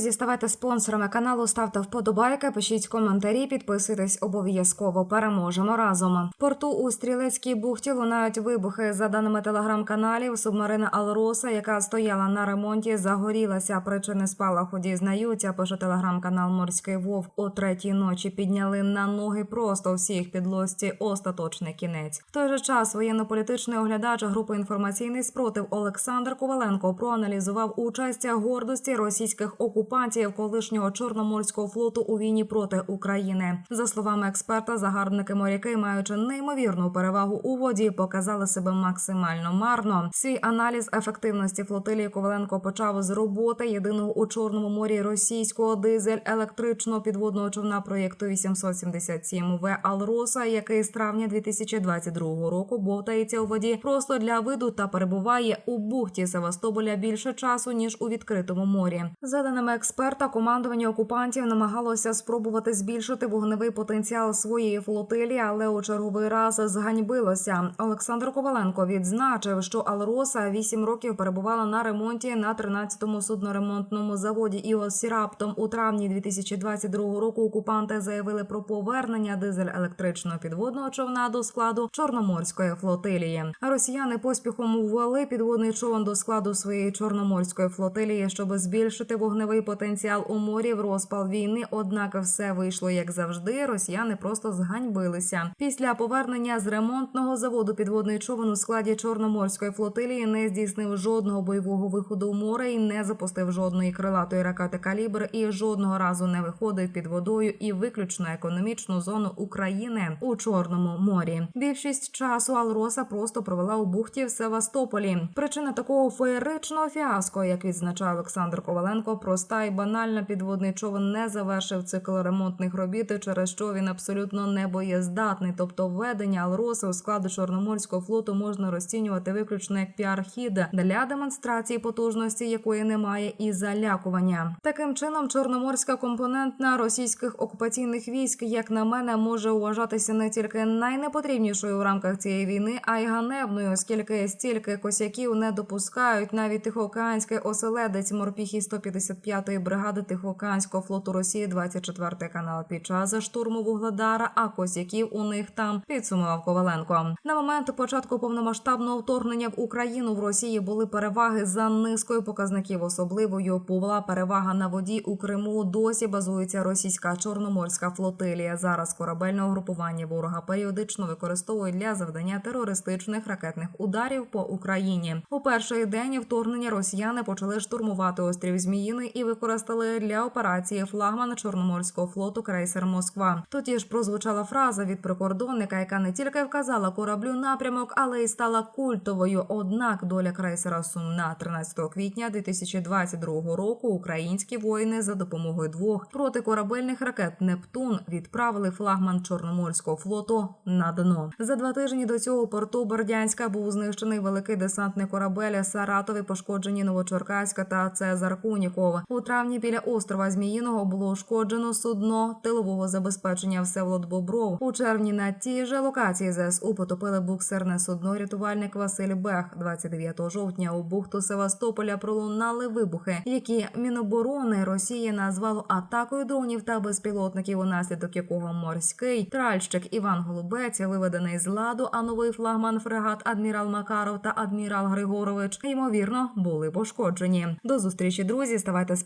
друзі, ставайте спонсорами каналу, ставте вподобайки, пишіть коментарі, підписуйтесь обов'язково. Переможемо разом. Порту у стрілецькій бухті лунають вибухи. За даними телеграм-каналів, субмарина Алроса, яка стояла на ремонті, загорілася. Причини спалаху дізнаються. Пише телеграм-канал Морський Вовк. О третій ночі підняли на ноги просто всіх підлості. Остаточний кінець. В той же час воєнно-політичний оглядач групи інформаційний спротив Олександр Коваленко проаналізував участь гордості російських окупантів колишнього чорноморського флоту у війні проти України. За словами експерта, загарбники моряки, маючи неймовірну перевагу у воді, показали себе максимально марно. Свій аналіз ефективності флотилії Коваленко почав з роботи єдиного у чорному морі російського дизель електричного підводного човна проєкту 877 В Алроса, який з травня 2022 року бовтається у воді просто для виду та перебуває у бухті Севастополя більше часу ніж у відкритому морі. За даними експерта, командування окупантів намагалося спробувати збільшити вогневий потенціал своєї флотилії, але у черговий раз зганьбилося. Олександр Коваленко відзначив, що Алроса вісім років перебувала на ремонті на 13-му судноремонтному заводі. І ось раптом у травні 2022 року окупанти заявили про повернення дизель-електричного підводного човна до складу Чорноморської флотилії. Росіяни поспіхом ввели підводний човен до складу своєї чорноморської флотилії, щоб збільшити вогневий потенціал у морі в розпал війни. Однак все вийшло як завжди. Росіяни просто зганьбилися. Після повернення з ремонтного заводу підводний човен у складі чорноморської флотилії не здійснив жодного бойового виходу в море і не запустив жодної крилатої ракети калібр і жодного разу не виходив під водою і виключно економічну зону України у Чорному морі. Більшість часу Алроса просто провела у бухті в Севастополі. Причина такого феєричного фіаско, як відзначає Олександр Коваленко, проста і банальна підводний човен не завершив цикл ремонтних робіт, через що він абсолютно не боєздатний. Тобто, введення Алроси у складу чорноморського флоту можна розцінювати виключно як піархід для демонстрації потужності, якої немає, і залякування. Таким чином, чорноморська компонентна російських окупаційних військ, як на мене, може вважатися не тільки найнепотрібнішою в рамках цієї війни, а й ганебною, оскільки стільки косяків не допускають навіть тихоокеанське оселедець морпіхі 155 10-ї бригади Тихоокеанського флоту Росії, 24-й канал під час штурму Вугледара, а козяків у них там підсумував Коваленко. На момент початку повномасштабного вторгнення в Україну в Росії були переваги за низкою показників. Особливою повла перевага на воді у Криму. Досі базується російська чорноморська флотилія. Зараз корабельне угрупування ворога періодично використовують для завдання терористичних ракетних ударів по Україні. У перший день вторгнення росіяни почали штурмувати острів Зміїни і використали для операції флагман Чорноморського флоту крейсер Москва. Тоді ж прозвучала фраза від прикордонника, яка не тільки вказала кораблю напрямок, але й стала культовою. Однак доля крейсера сумна 13 квітня 2022 року. Українські воїни за допомогою двох протикорабельних ракет Нептун відправили флагман Чорноморського флоту на дно. За два тижні до цього порту Бердянська був знищений великий десантний корабель Саратові, пошкоджені Новочеркаська та Цезар Куніков. Травні біля острова Зміїного було ушкоджено судно тилового забезпечення Всеволод Бобров. У червні на тій же локації ЗСУ потопили буксирне судно рятувальник Василь Бех. 29 жовтня у бухту Севастополя пролунали вибухи, які Міноборони Росії назвало атакою дронів та безпілотників, унаслідок якого морський тральщик Іван Голубець виведений з ладу, а новий флагман фрегат адмірал Макаров та адмірал Григорович ймовірно були пошкоджені. До зустрічі, друзі. Ставайте